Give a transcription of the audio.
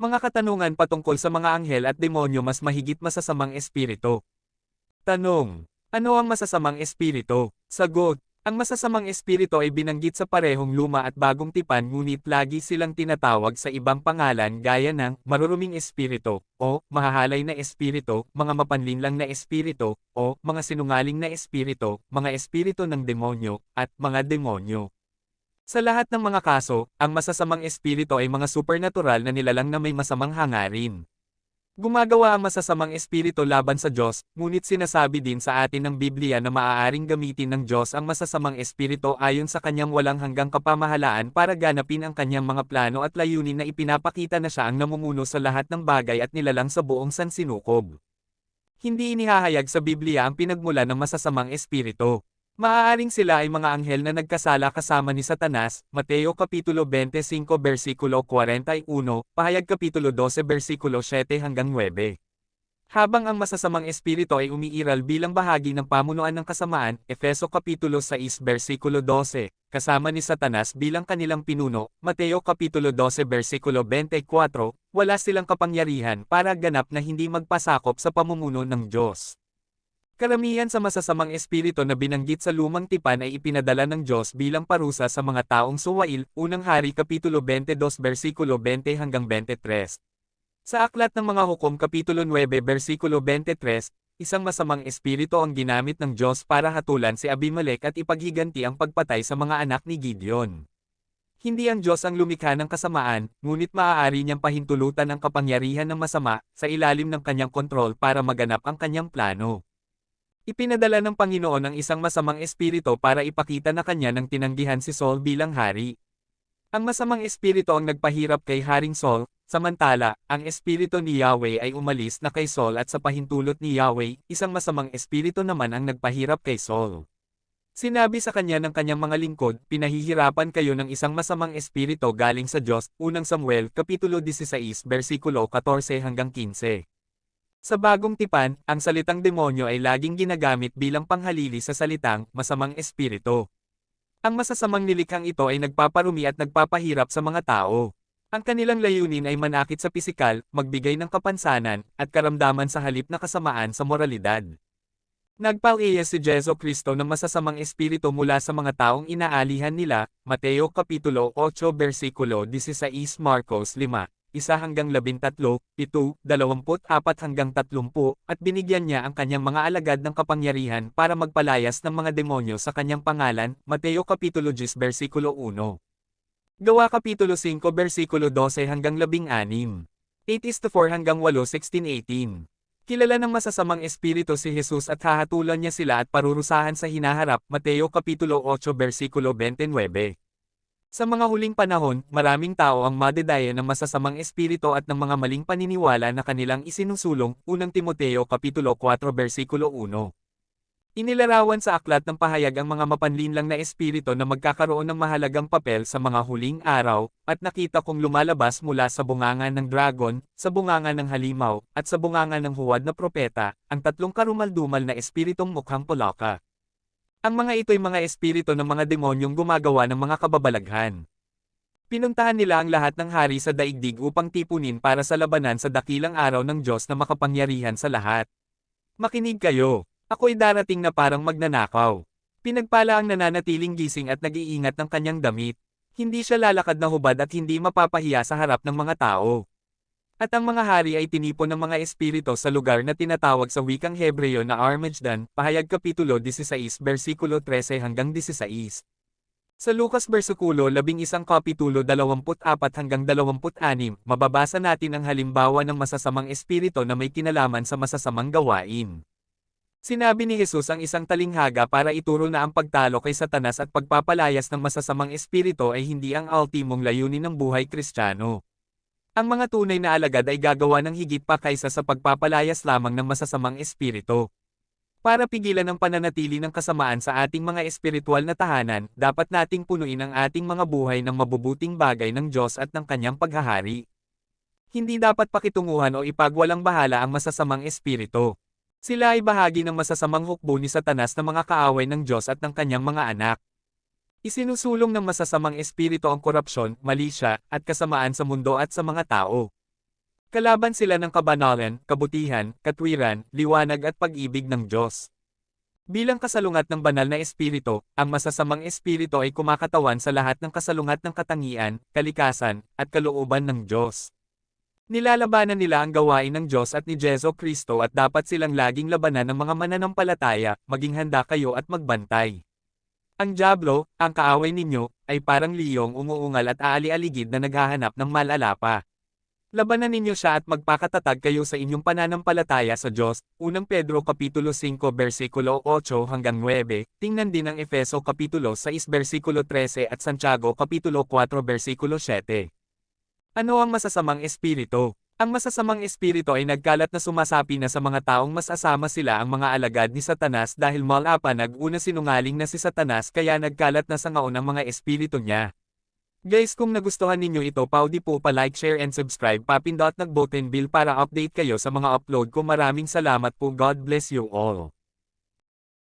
Mga katanungan patungkol sa mga anghel at demonyo mas mahigit masasamang espiritu. Tanong. Ano ang masasamang espiritu? Sagot. Ang masasamang espiritu ay binanggit sa parehong luma at bagong tipan ngunit lagi silang tinatawag sa ibang pangalan gaya ng maruruming espiritu o mahahalay na espiritu, mga mapanlinlang na espiritu o mga sinungaling na espiritu, mga espiritu ng demonyo at mga demonyo. Sa lahat ng mga kaso, ang masasamang espiritu ay mga supernatural na nilalang na may masamang hangarin. Gumagawa ang masasamang espiritu laban sa Diyos, ngunit sinasabi din sa atin ng Biblia na maaaring gamitin ng Diyos ang masasamang espiritu ayon sa kanyang walang hanggang kapamahalaan para ganapin ang kanyang mga plano at layunin na ipinapakita na siya ang namumuno sa lahat ng bagay at nilalang sa buong sansinukob. Hindi inihahayag sa Biblia ang pinagmula ng masasamang espiritu. Maaaring sila ay mga anghel na nagkasala kasama ni Satanas, Mateo Kapitulo 25 versikulo 41, Pahayag Kapitulo 12 versikulo 7 hanggang 9. Habang ang masasamang espiritu ay umiiral bilang bahagi ng pamunuan ng kasamaan, Efeso Kapitulo 6 versikulo 12, kasama ni Satanas bilang kanilang pinuno, Mateo Kapitulo 12 versikulo 24, wala silang kapangyarihan para ganap na hindi magpasakop sa pamumuno ng Diyos. Karamihan sa masasamang espiritu na binanggit sa lumang tipan ay ipinadala ng Diyos bilang parusa sa mga taong suwail, unang hari Kapitulo 22 versikulo 20 hanggang 23. Sa Aklat ng Mga Hukom Kapitulo 9 versikulo 23, isang masamang espiritu ang ginamit ng Diyos para hatulan si Abimelech at ipaghiganti ang pagpatay sa mga anak ni Gideon. Hindi ang Diyos ang lumikha ng kasamaan, ngunit maaari niyang pahintulutan ang kapangyarihan ng masama sa ilalim ng kanyang kontrol para maganap ang kanyang plano. Ipinadala ng Panginoon ang isang masamang espiritu para ipakita na kanya nang tinanggihan si Saul bilang hari. Ang masamang espiritu ang nagpahirap kay Haring Saul, samantala, ang espiritu ni Yahweh ay umalis na kay Saul at sa pahintulot ni Yahweh, isang masamang espiritu naman ang nagpahirap kay Saul. Sinabi sa kanya ng kanyang mga lingkod, pinahihirapan kayo ng isang masamang espiritu galing sa Diyos, unang Samuel, Kapitulo 16, versikulo 14 hanggang 15. Sa bagong tipan, ang salitang demonyo ay laging ginagamit bilang panghalili sa salitang masamang espiritu. Ang masasamang nilikhang ito ay nagpaparumi at nagpapahirap sa mga tao. Ang kanilang layunin ay manakit sa pisikal, magbigay ng kapansanan, at karamdaman sa halip na kasamaan sa moralidad. Nagpalaya si Jeso Kristo ng masasamang espiritu mula sa mga taong inaalihan nila, Mateo Kapitulo 8 versikulo 16 Marcos 5 isa hanggang labintatlo, pito, dalawamput apat hanggang tatlumpu, at binigyan niya ang kanyang mga alagad ng kapangyarihan para magpalayas ng mga demonyo sa kanyang pangalan, Mateo Kapitulo 10 versikulo 1. Gawa Kapitulo 5 versikulo 12 hanggang 16. 8 is to 4 hanggang 8 16-18. Kilala ng masasamang espiritu si Jesus at hahatulan niya sila at parurusahan sa hinaharap, Mateo Kapitulo 8 versikulo 29. Sa mga huling panahon, maraming tao ang madedaya ng masasamang espiritu at ng mga maling paniniwala na kanilang isinusulong, unang Timoteo Kapitulo 4 versikulo 1. Inilarawan sa aklat ng pahayag ang mga mapanlinlang na espiritu na magkakaroon ng mahalagang papel sa mga huling araw, at nakita kong lumalabas mula sa bunganga ng dragon, sa bunganga ng halimaw, at sa bunganga ng huwad na propeta, ang tatlong karumaldumal na espiritong mukhang polaka. Ang mga ito'y mga espiritu ng mga demonyong gumagawa ng mga kababalaghan. Pinuntahan nila ang lahat ng hari sa daigdig upang tipunin para sa labanan sa dakilang araw ng Diyos na makapangyarihan sa lahat. Makinig kayo, ako'y darating na parang magnanakaw. Pinagpala ang nananatiling gising at nag-iingat ng kanyang damit. Hindi siya lalakad na hubad at hindi mapapahiya sa harap ng mga tao. At ang mga hari ay tinipon ng mga espiritu sa lugar na tinatawag sa wikang Hebreo na Armagedon, pahayag Kapitulo 16 versikulo 13 hanggang 16. Sa Lucas versikulo 11 kapitulo 24 hanggang 26, mababasa natin ang halimbawa ng masasamang espiritu na may kinalaman sa masasamang gawain. Sinabi ni Jesus ang isang talinghaga para ituro na ang pagtalo kay Satanas at pagpapalayas ng masasamang espiritu ay hindi ang ultimong layunin ng buhay kristyano. Ang mga tunay na alagad ay gagawa ng higit pa kaysa sa pagpapalayas lamang ng masasamang espiritu. Para pigilan ang pananatili ng kasamaan sa ating mga espiritual na tahanan, dapat nating punuin ang ating mga buhay ng mabubuting bagay ng Diyos at ng kanyang paghahari. Hindi dapat pakitunguhan o ipagwalang bahala ang masasamang espiritu. Sila ay bahagi ng masasamang hukbo ni Satanas na mga kaaway ng Diyos at ng kanyang mga anak. Isinusulong ng masasamang espiritu ang korupsyon, malisya, at kasamaan sa mundo at sa mga tao. Kalaban sila ng kabanalan, kabutihan, katwiran, liwanag at pag-ibig ng Diyos. Bilang kasalungat ng banal na espiritu, ang masasamang espiritu ay kumakatawan sa lahat ng kasalungat ng katangian, kalikasan, at kalooban ng Diyos. Nilalabanan nila ang gawain ng Diyos at ni Jeso Kristo at dapat silang laging labanan ng mga mananampalataya, maging handa kayo at magbantay. Ang Diablo, ang kaaway ninyo, ay parang liyong umuungal at aali-aligid na naghahanap ng malalapa. Labanan ninyo siya at magpakatatag kayo sa inyong pananampalataya sa Diyos. Unang Pedro Kapitulo 5 versikulo 8 hanggang 9, tingnan din ang Efeso Kapitulo 6 versikulo 13 at Santiago Kapitulo 4 versikulo 7. Ano ang masasamang espiritu? Ang masasamang espiritu ay nagkalat na sumasapi na sa mga taong mas asama sila ang mga alagad ni Satanas dahil malapa nag-una sinungaling na si Satanas kaya nagkalat na sa ngaon ang mga espiritu niya. Guys kung nagustuhan ninyo ito paudi po pa like share and subscribe papindot nag button bill para update kayo sa mga upload ko maraming salamat po God bless you all.